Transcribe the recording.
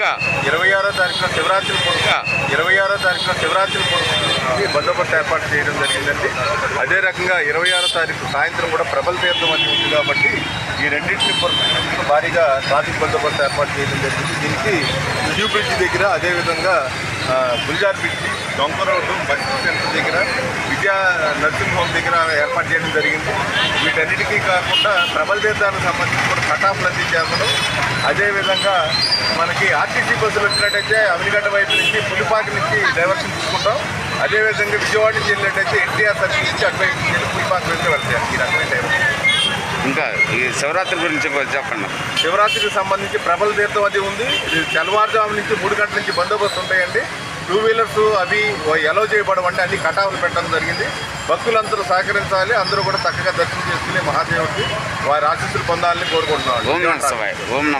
పొడుగా ఇరవై ఆరో తారీఖున శివరాత్రి పొడుగా ఇరవై ఆరో తారీఖున శివరాత్రి పొడుగు బందోబస్తు ఏర్పాటు చేయడం జరిగిందండి. అదే రకంగా ఇరవై ఆరో తారీఖు సాయంత్రం కూడా ప్రబల తీర్థం అని ఉంది కాబట్టి ఈ రెండింటిని భారీగా ట్రాఫిక్ బందోబస్తు ఏర్పాటు చేయడం జరిగింది. దీనికి న్యూ బ్రిడ్జ్ దగ్గర అదేవిధంగా గుల్జార్ బ్రిడ్జ్ డొంక రోడ్డు బస్ సెంటర్ దగ్గర విద్యా నర్సింగ్ హోమ్ దగ్గర ఏర్పాటు చేయడం జరిగింది. వీటన్నిటికీ కాకుండా ప్రబల తీర్థానికి సంబంధించి కూడా కటాఫ్లు అందించేందులో అదేవిధంగా మనకి ఆర్టీసీ బస్సులు వచ్చినట్టయితే అవినిగడ్డ వైపు నుంచి పులిపాక నుంచి డైవర్షన్ తీసుకుంటాం. అదేవిధంగా విజయవాడ నుంచి వెళ్ళినట్టయితే ఎన్టీఆర్ సర్కిల్ నుంచి అటువైపు నుంచి వెళ్ళి పులిపాక వెళ్తే వెళ్తాయి. ఈ రకమైన డైవర్షన్ ఇంకా ఈ శివరాత్రి గురించి చెప్పండి. శివరాత్రికి సంబంధించి ప్రబల తీర్థం అది ఉంది. ఇది తెల్లవారుజాము నుంచి మూడు గంటల నుంచి బందోబస్తు ఉంటాయండి. టూ వీలర్స్ అవి ఎలో చేయబడడం అంటే అన్ని కటావులు పెట్టడం జరిగింది. భక్తులందరూ సహకరించాలి. అందరూ కూడా చక్కగా దర్శనం చేసుకుని మహాదేవుడికి వారి ఆశీస్సులు పొందాలని కోరుకుంటున్నాం. ఓం ఓం